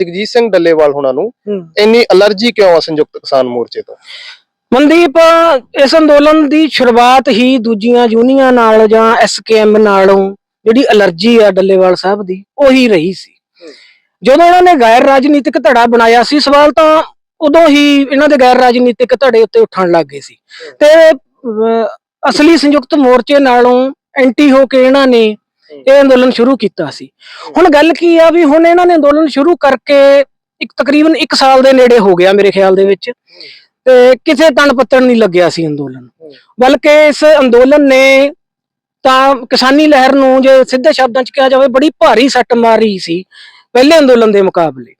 ਜਗਜੀਤ ਸਿੰਘ ਡੱਲੇਵਾਲ ਹੁਣਾਂ ਨੂੰ ਇੰਨੀ ਅਲਰਜੀ ਕਿਉਂ ਆ ਸੰਯੁਕਤ ਕਿਸਾਨ ਮੋਰਚੇ ਤੋਂ? ਮਨਦੀਪ ਇਸ ਅੰਦੋਲਨ ਦੀ ਸ਼ੁਰੂਆਤ ਹੀ ਦੂਜੀਆਂ ਯੂਨੀਅਨ ਨਾਲ ਜਾਂ ਐਸਕੇਐਮ ਨਾਲੋਂ ਜਿਹੜੀ ਅਲਰਜੀ ਆ ਡੱਲੇਵਾਲ ਸਾਹਿਬ ਦੀ ਉਹੀ ਰਹੀ ਸੀ। ਜਦੋਂ ਇਹਨਾਂ ਨੇ ਗੈਰ ਰਾਜਨੀਤਿਕ ਧੜਾ ਬਣਾਇਆ ਸੀ ਸਵਾਲ ਤਾਂ ਉਦੋਂ ਹੀ ਇਹਨਾਂ ਦੇ ਗੈਰ ਰਾਜਨੀਤਿਕ ਧੜੇ ਉੱਤੇ ਉੱਠਣ ਲੱਗ ਗਏ ਸੀ। ਤੇ ਅਸਲੀ ਸੰਯੁਕਤ ਮੋਰਚੇ ਨਾਲੋਂ ਐਂਟੀ ਹੋ ਕੇ ਇਹਨਾਂ ਨੇ ਇਹ ਅੰਦੋਲਨ ਸ਼ੁਰੂ ਕੀਤਾ ਸੀ। ਹੁਣ ਗੱਲ ਕੀ ਆ ਵੀ ਹੁਣ ਇਹਨਾਂ ਨੇ ਅੰਦੋਲਨ ਸ਼ੁਰੂ ਕਰਕੇ ਇੱਕ ਤਕਰੀਬਨ 1 ਸਾਲ ਦੇ ਨੇੜੇ ਹੋ ਗਿਆ ਮੇਰੇ ਖਿਆਲ ਦੇ ਵਿੱਚ। ਤੇ ਕਿਸੇ ਤਣ ਪੱਤਣ ਨਹੀਂ ਲੱਗਿਆ ਸੀ ਅੰਦੋਲਨ। ਬਲਕਿ ਇਸ ਅੰਦੋਲਨ ਨੇ ਤਾਂ ਕਿਸਾਨੀ ਲਹਿਰ ਨੂੰ ਜੇ ਸਿੱਧੇ ਸ਼ਬਦਾਂ 'ਚ ਕਿਹਾ ਜਾਵੇ ਬੜੀ ਭਾਰੀ ਸੱਟ ਮਾਰੀ ਸੀ ਪਹਿਲੇ ਅੰਦੋਲਨ ਦੇ ਮੁਕਾਬਲੇ।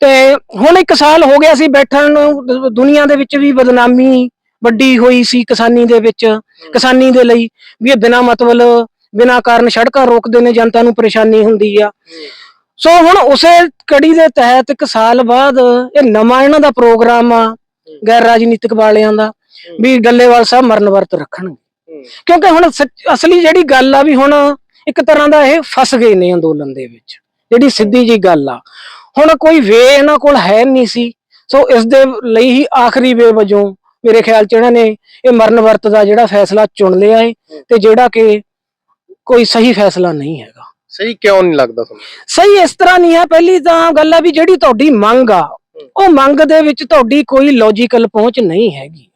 ਤੇ ਹੁਣ ਇੱਕ ਸਾਲ ਹੋ ਗਿਆ ਸੀ ਬੈਠਣ ਨੂੰ ਦੁਨੀਆ ਦੇ ਵਿੱਚ ਵੀ ਬਦਨਾਮੀ ਵੱਡੀ ਹੋਈ ਸੀ ਕਿਸਾਨੀ ਦੇ ਵਿੱਚ ਕਿਸਾਨੀ ਦੇ ਲਈ ਵੀ ਇਹ ਬਿਨਾਂ ਮਤਲਬ ਬਿਨਾਂ ਕਾਰਨ ਸੜਕਾਂ ਰੋਕਦੇ ਨੇ, ਜਨਤਾ ਨੂੰ ਪਰੇਸ਼ਾਨੀ ਹੁੰਦੀ ਆ। ਸੋ ਹੁਣ ਉਸੇ ਕੜੀ ਦੇ ਤਹਿਤ ਇੱਕ ਸਾਲ ਬਾਅਦ ਇਹ ਨਵਾਂ ਇਹਨਾਂ ਦਾ ਪ੍ਰੋਗਰਾਮ ਆ, ਗੈਰ ਰਾਜਨੀਤਿਕ ਵਾਲਿਆਂ ਦਾ, ਵੀ ਡੱਲੇਵਾਲ ਸਾਹਿਬ ਮਰਨ ਵਰਤ ਰੱਖਣਗੇ। ਕਿਉਂਕਿ ਹੁਣ ਅਸਲੀ ਜਿਹੜੀ ਗੱਲ ਆ ਵੀ ਹੁਣ ਇੱਕ ਤਰ੍ਹਾਂ ਦਾ ਇਹ ਫਸ ਗਏ ਨੇ ਅੰਦੋਲਨ ਦੇ ਵਿੱਚ, ਜਿਹੜੀ ਸਿੱਧੀ ਜੀ ਗੱਲ ਆ। ਹੁਣ ਕੋਈ ਵੇ ਇਹਨਾਂ ਕੋਲ ਹੈ ਨਹੀਂ ਸੀ, ਸੋ ਇਸ ਦੇ ਲਈ ਹੀ ਆਖਰੀ ਵੇ ਵਜੋਂ ਮੇਰੇ ਖਿਆਲ ਚ ਇਹਨਾਂ ਨੇ ਇਹ ਮਰਨ ਵਰਤ ਦਾ ਜਿਹੜਾ ਫੈਸਲਾ ਚੁਣ ਲਿਆ ਏ, ਤੇ ਜਿਹੜਾ ਕਿ ਕੋਈ ਸਹੀ ਫੈਸਲਾ ਨਹੀਂ ਹੈਗਾ। ਸਹੀ ਕਿਉਂ ਨਹੀਂ ਲੱਗਦਾ ਤੁਹਾਨੂੰ? ਸਹੀ ਇਸ ਤਰ੍ਹਾਂ ਨਹੀਂ ਹੈ। ਪਹਿਲੀ ਤਾਂ ਗੱਲ ਆ ਵੀ ਜਿਹੜੀ ਤੁਹਾਡੀ ਮੰਗ ਆ ਉਹ ਮੰਗ ਦੇ ਵਿੱਚ ਤੁਹਾਡੀ ਕੋਈ ਲੌਜੀਕਲ ਪਹੁੰਚ ਨਹੀਂ ਹੈਗੀ।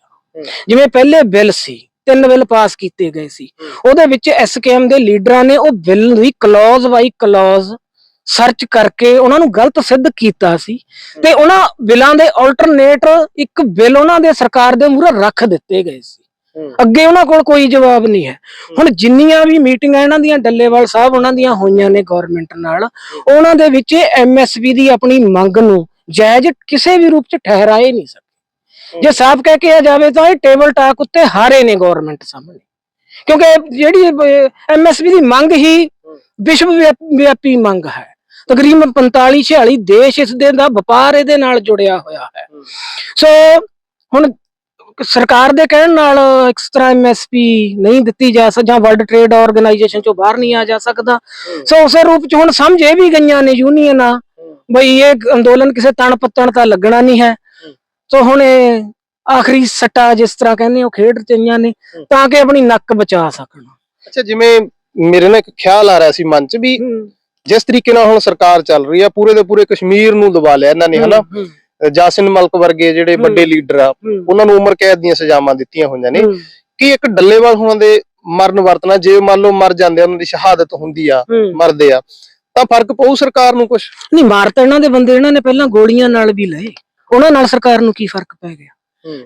ਜਿਵੇਂ ਪਹਿਲੇ ਬਿੱਲ ਸੀ ਤਿੰਨ ਬਿੱਲ ਪਾਸ ਕੀਤੇ ਗਏ ਸੀ। ਉਹਦੇ ਵਿੱਚ ਐਸਕੇਐਮ ਦੇ ਲੀਡਰਾਂ ਨੇ ਉਹ ਬਿੱਲ ਦੀ ਕਲੌਜ਼ ਬਾਈ ਕਲੌਜ਼ ਸਰਚ ਕਰਕੇ ਉਹਨਾਂ ਨੂੰ ਗਲਤ ਸਿੱਧ ਕੀਤਾ ਸੀ ਤੇ ਉਹਨਾਂ ਬਿੱਲਾਂ ਦੇ ਆਲਟਰਨੇਟ ਇੱਕ ਬਿੱਲ ਉਹਨਾਂ ਦੇ ਸਰਕਾਰ ਦੇ ਮੂਹਰੇ ਰੱਖ ਦਿੱਤੇ ਗਏ ਸੀ। ਅੱਗੇ ਉਹਨਾਂ ਕੋਲ ਕੋਈ ਜਵਾਬ ਨਹੀਂ ਹੈ। ਹੁਣ ਜਿੰਨੀਆਂ ਵੀ ਮੀਟਿੰਗਾਂ ਇਹਨਾਂ ਦੀਆਂ ਡੱਲੇਵਾਲ ਸਾਹਿਬ ਉਹਨਾਂ ਦੀਆਂ ਹੋਈਆਂ ਨੇ ਗਵਰਨਮੈਂਟ ਨਾਲ ਉਹਨਾਂ ਦੇ ਵਿੱਚ ਐਮਐਸਪੀ ਦੀ ਆਪਣੀ ਮੰਗ ਨੂੰ ਜਾਇਜ਼ ਕਿਸੇ ਵੀ ਰੂਪ ਚ ਠਹਿਰਾਏ ਨਹੀਂ ਸਕੇ ਜੇ ਸਾਫ਼ ਕਹਿ ਕੇ ਆ ਜਾਵੇ ਤਾਂ ਇਹ ਟੇਬਲ ਟਾਕ ਉੱਤੇ ਹਾਰੇ ਨੇ ਗਵਰਨਮੈਂਟ ਸਾਹਮਣੇ। ਕਿਉਂਕਿ ਜਿਹੜੀ ਐਮਐਸਪੀ ਦੀ ਮੰਗ ਹੀ ਵਿਸ਼ਵ ਵਿਆਪ- ਵਿਆਪੀ ਮੰਗ ਹੈ। ਤਕਰੀਬਨ 45 46 ਦੇਸ਼ ਇਸ ਦੇ ਦਾ ਵਪਾਰ ਇਹਦੇ ਨਾਲ ਜੁੜਿਆ ਹੋਇਆ ਹੈ। ਸੋ ਹੁਣ ਸਰਕਾਰ ਦੇ ਕਹਿਣ ਨਾਲ ਇਸ ਤਰ੍ਹਾਂ ਐਮਐਸਪੀ ਨਹੀਂ ਦਿੱਤੀ ਜਾ ਸਕਦਾ ਜਾਂ ਵਰਲਡ ਟ੍ਰੇਡ ਆਰਗੇਨਾਈਜੇਸ਼ਨ ਚੋਂ ਬਾਹਰ ਨਹੀਂ ਆ ਜਾ ਸਕਦਾ। ਸੋ ਉਸੇ ਰੂਪ ਚ ਹੁਣ ਸਮਝ ਇਹ ਵੀ ਗਈਆਂ ਨੇ ਯੂਨੀਅਨਾਂ ਬਈ ਇਹ ਅੰਦੋਲਨ ਕਿਸੇ ਤਣ ਪੱਤਣ ਤਾਂ ਲੱਗਣਾ ਨਹੀਂ ਹੈ। ਸੋ ਹੁਣ ਇਹ ਆਖਰੀ ਸੱਟਾ ਜਿਸ ਤਰ੍ਹਾਂ ਕਹਿੰਦੇ ਉਹ ਖੇਡ ਚਈਆਂ ਨੇ ਤਾਂ ਕਿ ਆਪਣੀ ਨੱਕ ਬਚਾ ਸਕਣ। ਅੱਛਾ ਜਿਵੇਂ ਮੇਰੇ ਨਾਲ ਇੱਕ ਖਿਆਲ ਆ ਰਿਹਾ ਸੀ ਮਨ 'ਚ ਵੀ ਜਿਸ ਤਰੀਕੇ ਨਾਲ ਹੁਣ ਸਰਕਾਰ ਚੱਲ ਰਹੀ ਆ ਪੂਰੇ ਦੇ ਪੂਰੇ ਕਸ਼ਮੀਰ ਨੂੰ ਦਬਾ ਲਿਆ ਇਹਨਾਂ ਨੇ ਹਨਾ? ਜਾਸਿਨ ਮਲਕ ਵਰਗੇ ਜਿਹੜੇ ਵੱਡੇ। ਲੀਡਰ ਆ ਉਹਨਾਂ ਨੂੰ ਉਮਰ ਕੈਦ ਦੀਆਂ ਸਜ਼ਾਵਾਂ ਦਿੱਤੀਆਂ ਹੋਈਆਂ ਨੇ। ਕਿ ਇੱਕ ਡੱਲੇਵਾਲ ਹੁਣਾਂ ਦੇ ਮਰਨ ਵਰਤਣਾ ਜੇ ਮੰਨ ਲਓ ਮਰ ਜਾਂਦੇ ਉਹਨਾਂ ਦੀ ਸ਼ਹਾਦਤ ਹੁੰਦੀ ਆ। ਮਰਦੇ ਆ ਤਾਂ ਫ਼ਰਕ ਪਊ ਸਰਕਾਰ ਨੂੰ ਕੁਝ ਨਹੀਂ ਮਾਰ ਤਾਂ ਇਹਨਾਂ ਦੇ ਬੰਦੇ ਇਹਨਾਂ ਨੇ ਪਹਿਲਾਂ ਗੋਲੀਆਂ ਨਾਲ ਵੀ ਲਏ। ਉਹਨਾਂ ਨਾਲ ਸਰਕਾਰ ਨੂੰ ਕੀ ਫ਼ਰਕ ਪੈ ਗਿਆ?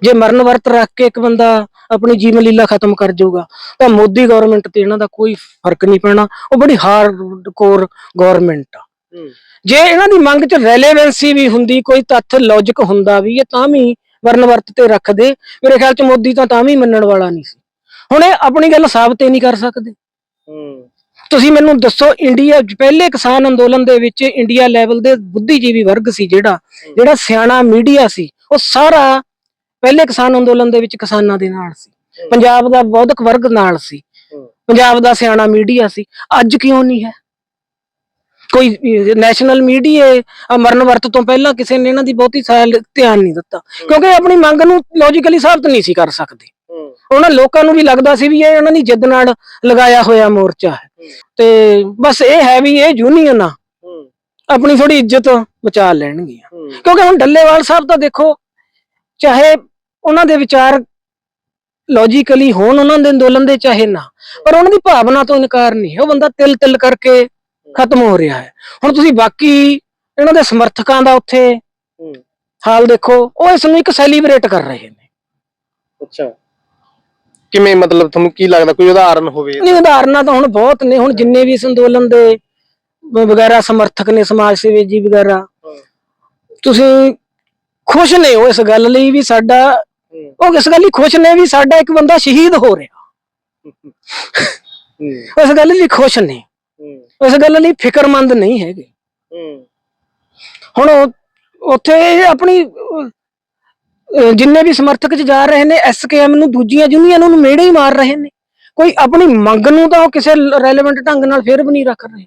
ਜੇ ਮਰਨ ਵਰਤ ਰੱਖ ਕੇ ਇੱਕ ਬੰਦਾ ਆਪਣੀ ਜੀਵਨ ਲੀਲਾ ਖਤਮ ਕਰ ਜਾਊਗਾ ਤਾਂ ਮੋਦੀ ਗਵਰਨਮੈਂਟ ਤੇ ਇਹਨਾਂ ਦਾ ਕੋਈ ਫ਼ਰਕ ਨਹੀਂ ਪੈਣਾ। ਉਹ ਬੜੀ ਹਾਰਡ ਕੋਰ ਗਵਰਨਮੈਂਟ ਆ। ਜੇ ਇਹਨਾਂ ਦੀ ਮੰਗ 'ਚ ਰੈਲੇਵੈਂਸੀ ਵੀ ਹੁੰਦੀ ਕੋਈ ਤੱਥ ਲੌਜੀਕ ਹੁੰਦਾ ਵੀ ਇਹ ਤਾਂ ਵੀ ਵਰਨ ਵਰਤ ਤੇ ਰੱਖਦੇ ਮੇਰੇ ਖਿਆਲ 'ਚ ਮੋਦੀ ਤਾਂ ਤਾਂ ਵੀ ਮੰਨਣ ਵਾਲਾ ਨਹੀਂ ਸੀ। ਹੁਣ ਇਹ ਆਪਣੀ ਗੱਲ ਸਾਬਤ ਹੀ ਨਹੀਂ ਕਰ ਸਕਦੇ। ਤੁਸੀਂ ਮੈਨੂੰ ਦੱਸੋ ਇੰਡੀਆ ਪਹਿਲੇ ਕਿਸਾਨ ਅੰਦੋਲਨ ਦੇ ਵਿੱਚ ਇੰਡੀਆ ਲੈਵਲ ਦੇ ਬੁੱਧੀਜੀਵੀ ਵਰਗ ਸੀ ਜਿਹੜਾ ਜਿਹੜਾ ਸਿਆਣਾ ਮੀਡੀਆ ਸੀ ਉਹ ਸਾਰਾ ਪਹਿਲੇ ਕਿਸਾਨ ਅੰਦੋਲਨ ਦੇ ਵਿੱਚ ਕਿਸਾਨਾਂ ਦੇ ਨਾਲ ਸੀ। ਪੰਜਾਬ ਦਾ ਬੌਧਿਕ ਵਰਗ ਨਾਲ ਸੀ। ਪੰਜਾਬ ਦਾ ਸਿਆਣਾ ਮੀਡੀਆ ਸੀ। ਅੱਜ ਕਿਉਂ ਨਹੀਂ ਹੈ? ਕੋਈ ਨੈਸ਼ਨਲ ਮੀਡੀਆ ਮਰਨ ਵਰਤ ਤੋਂ ਪਹਿਲਾਂ ਕਿਸੇ ਨੇ ਇਹਨਾਂ ਦੀ ਬਹੁਤੀ ਸਾਲ ਧਿਆਨ ਨਹੀਂ ਦਿੱਤਾ। ਕਿਉਂਕਿ ਆਪਣੀ ਮੰਗ ਨੂੰ ਲੌਜੀਕਲੀ ਸਾਬਤ ਨਹੀਂ ਸੀ ਕਰ ਸਕਦੇ। ਉਹਨਾਂ ਲੋਕਾਂ ਨੂੰ ਵੀ ਲੱਗਦਾ ਸੀ ਵੀ ਇਹ ਉਹਨਾਂ ਦੀ ਜਿੱਦ ਨਾਲ ਲਗਾਇਆ ਹੋਇਆ ਮੋਰਚਾ ਹੈ। ਤੇ ਬਸ ਇਹ ਹੈ ਵੀ ਇਹ ਯੂਨੀਅਨ ਆ। ਆਪਣੀ ਥੋੜੀ ਇੱਜ਼ਤ ਬਚਾ ਲੈਣਗੀਆਂ। ਕਿਉਂਕਿ ਹੁਣ ਡੱਲੇਵਾਲ ਸਾਹਿਬ ਤਾਂ ਦੇਖੋ ਚਾਹੇ ਉਹਨਾਂ ਦੇ ਵਿਚਾਰ ਲੌਜੀਕਲੀ ਹੋਣ ਉਹਨਾਂ ਦੇ ਅੰਦੋਲਨ ਦੇ ਚਾਹੇ ਨਾ। ਪਰ ਉਹਨਾਂ ਦੀ ਭਾਵਨਾ ਤੋਂ ਇਨਕਾਰ ਨਹੀਂ ਉਹ ਬੰਦਾ ਤਿਲ ਤਿਲ ਕਰਕੇ ਖਤਮ ਹੋ ਰਿਹਾ ਹੈ। ਹੁਣ ਤੁਸੀਂ ਬਾਕੀ ਇਹਨਾਂ ਦੇ ਸਮਰਥਕਾਂ ਦਾ ਉੱਥੇ ਹਾਲ ਦੇਖੋ ਉਹ ਇਸ ਨੂੰ ਇੱਕ ਸੈਲੀਬ੍ਰੇਟ ਕਰ ਰਹੇ ਨੇ। ਅੱਛਾ। ਕਿਵੇਂ ਮਤਲਬ ਤੁਹਾਨੂੰ ਕੀ ਲੱਗਦਾ ਕੋਈ ਉਦਾਹਰਨ ਹੋਵੇ? ਨਹੀਂ ਉਦਾਹਰਨਾਂ ਤਾਂ ਹੁਣ ਬਹੁਤ ਨੇ। ਹੁਣ ਜਿੰਨੇ ਵੀ ਇਸ ਅੰਦੋਲਨ ਦੇ ਵਗੈਰਾ ਸਮਰਥਕ ਨੇ ਸਮਾਜ ਸੇਵੀ ਜੀ ਵਗੈਰਾ ਤੁਸੀਂ ਖੁਸ਼ ਨੇ ਹੋ ਇਸ ਗੱਲ ਲਈ ਵੀ ਸਾਡਾ ਉਹ ਇਸ ਗੱਲ ਲਈ ਖੁਸ਼ ਨੇ ਵੀ ਸਾਡਾ ਇੱਕ ਬੰਦਾ ਸ਼ਹੀਦ ਹੋ ਰਿਹਾ। ਉਸ ਗੱਲ ਲਈ ਖੁਸ਼ ਨੇ। ਉਸ ਗੱਲ ਲਈ ਫਿਕਰਮੰਦ ਨਹੀਂ ਹੈਗੇ। ਹੁਣ ਉੱਥੇ ਆਪਣੀ ਜਿੰਨੇ ਵੀ ਸਮਰਥਕ ਚ ਜਾ ਰਹੇ ਨੇ ਐਸਕੇਐਮ ਨੂੰ ਦੂਜੀਆਂ ਯੂਨੀਅਨ ਨੂੰ ਮੇੜੇ ਹੀ ਮਾਰ ਰਹੇ ਨੇ। ਕੋਈ ਆਪਣੀ ਮੰਗ ਨੂੰ ਤਾਂ ਉਹ ਕਿਸੇ ਰੈਲੇਵੈਂਟ ਢੰਗ ਨਾਲ ਫਿਰ ਵੀ ਨਹੀਂ ਰੱਖ ਰਹੇ।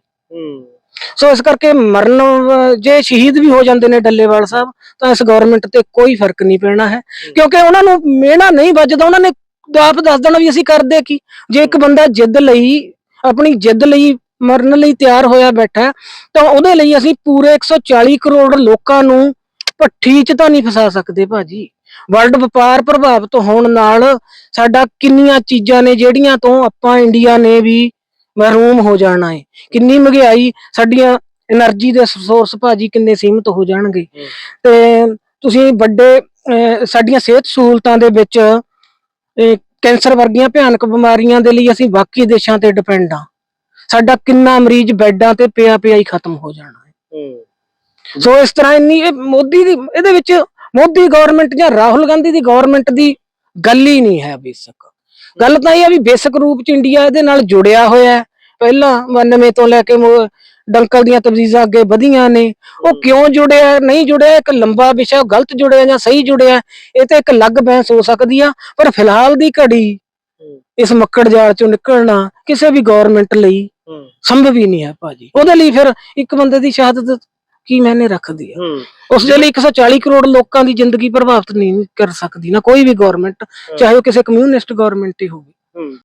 ਸੋ ਇਸ ਕਰਕੇ ਮਰਨ ਜੇ ਸ਼ਹੀਦ ਵੀ ਹੋ ਜਾਂਦੇ ਨੇ ਡੱਲੇਵਾਲ ਸਾਹਿਬ ਤਾਂ ਇਸ ਗਵਰਨਮੈਂਟ ਤੇ ਕੋਈ ਫ਼ਰਕ ਨਹੀਂ ਪੈਣਾ ਹੈ। ਕਿਉਂਕਿ ਉਹਨਾਂ ਨੂੰ ਮਿਹਣਾ ਨਹੀਂ ਵੱਜਦਾ ਉਹਨਾਂ ਨੇ ਆਪ ਦੱਸ ਦੇਣਾ ਵੀ ਅਸੀਂ ਕਰਦੇ ਕੀ। ਜੇ ਇੱਕ ਬੰਦਾ ਜਿੱਦ ਲਈ ਆਪਣੀ ਜਿੱਦ ਲਈ ਮਰਨ ਲਈ ਤਿਆਰ ਹੋਇਆ ਬੈਠਾ ਤਾਂ ਉਹਦੇ ਲਈ ਅਸੀਂ ਪੂਰੇ 140 ਕਰੋੜ ਲੋਕਾਂ ਨੂੰ ਭੱਠੀ 'ਚ ਤਾਂ ਨਹੀਂ ਫਸਾ ਸਕਦੇ ਭਾਜੀ। ਵਰਲਡ ਵਪਾਰ ਪ੍ਰਭਾਵਿਤ ਹੋਣ ਨਾਲ ਸਾਡਾ ਕਿੰਨੀਆਂ ਚੀਜ਼ਾਂ ਨੇ ਜਿਹੜੀਆਂ ਤੋਂ ਆਪਾਂ ਇੰਡੀਆ ਨੇ ਵੀ ਮਹਿਰੂਮ ਹੋ ਜਾਣਾ ਹੈ ਕਿੰਨੀ ਮਹਿੰਗਾਈ ਸਾਡੀਆਂ એનર્ਜੀ ਦੇ ਸੋਰਸ ਭਾਜੀ ਕਿੰਨੇ ਸੀਮਤ ਹੋ ਜਾਣਗੇ। ਤੇ ਤੁਸੀਂ ਵੱਡੇ ਸਾਡੀਆਂ ਸਿਹਤ ਸਹੂਲਤਾਂ ਦੇ ਵਿੱਚ ਕੈਂਸਰ ਵਰਗੀਆਂ ਭਿਆਨਕ ਬਿਮਾਰੀਆਂ ਦੇ ਲਈ ਅਸੀਂ ਬਾਕੀ ਦੇਸ਼ਾਂ ਤੇ ਡਿਪੈਂਡ ਆ। ਸਾਡਾ ਕਿੰਨਾ ਮਰੀਜ਼ ਬੈੱਡਾਂ ਤੇ ਪਿਆ ਪਿਆ ਹੀ ਖਤਮ ਹੋ ਜਾਣਾ ਹੈ। ਸੋ ਇਸ ਤਰ੍ਹਾਂ ਇੰਨੀ ਇਹ ਮੋਦੀ ਦੀ ਇਹਦੇ ਵਿੱਚ ਮੋਦੀ ਗਵਰਨਮੈਂਟ ਜਾਂ ਰਾਹੁਲ ਗਾਂਧੀ ਦੀ ਗਵਰਨਮੈਂਟ ਦੀ ਗੱਲ ਹੀ ਨਹੀਂ ਹੈ ਬੇਸਿਕ। ਗੱਲ ਤਾਂ ਇਹ ਆ ਵੀ ਬੇਸਿਕ ਰੂਪ ਚ ਇੰਡੀਆ ਇਹਦੇ ਨਾਲ ਜੁੜਿਆ ਹੋਇਆ ਹੈ। ਪਹਿਲਾਂ 99 ਤੋਂ ਲੈ ਕੇ ਡੰਕਲ ਦੀਆਂ ਤਬਦੀਜ਼ਾਂ ਅੱਗੇ ਵਧੀਆਂ ਨੇ। ਉਹ ਕਿਉਂ ਜੁੜਿਆ ਨਹੀਂ ਜੁੜਿਆ ਇੱਕ ਲੰਬਾ ਵਿਸ਼ਾ ਉਹ ਗਲਤ ਜੁੜਿਆ ਜਾਂ ਸਹੀ ਜੁੜਿਆ ਇਹ ਤੇ ਇੱਕ ਅਲੱਗ ਬਹਿਸ ਹੋ ਸਕਦੀ ਆ। ਪਰ ਫਿਲਹਾਲ ਦੀ ਘੜੀ ਇਸ ਮੱਕੜ ਜਾਲ ਚੋਂ ਨਿਕਲਣਾ ਕਿਸੇ ਵੀ ਗਵਰਨਮੈਂਟ ਲਈ ਸੰਭਵ ਹੀ ਨਹੀਂ ਹੈ ਭਾਜੀ। ਉਹਦੇ ਲਈ ਫਿਰ ਇੱਕ ਬੰਦੇ ਦੀ ਸ਼ਹਾਦਤ ਕੀ ਮੈਨੇ ਰੱਖਦੀ ਹੈ? ਉਸ ਦੇ ਲਈ 140 ਕਰੋੜ ਲੋਕਾਂ ਦੀ ਜ਼ਿੰਦਗੀ ਪ੍ਰਭਾਵਿਤ ਨਹੀਂ ਕਰ ਸਕਦੀ ਨਾ ਕੋਈ ਵੀ ਗਵਰਨਮੈਂਟ ਚਾਹੇ ਉਹ ਕਿਸੇ ਕਮਿਊਨਿਸਟ ਗਵਰਨਮੈਂਟ ਹੀ ਹੋਵੇ।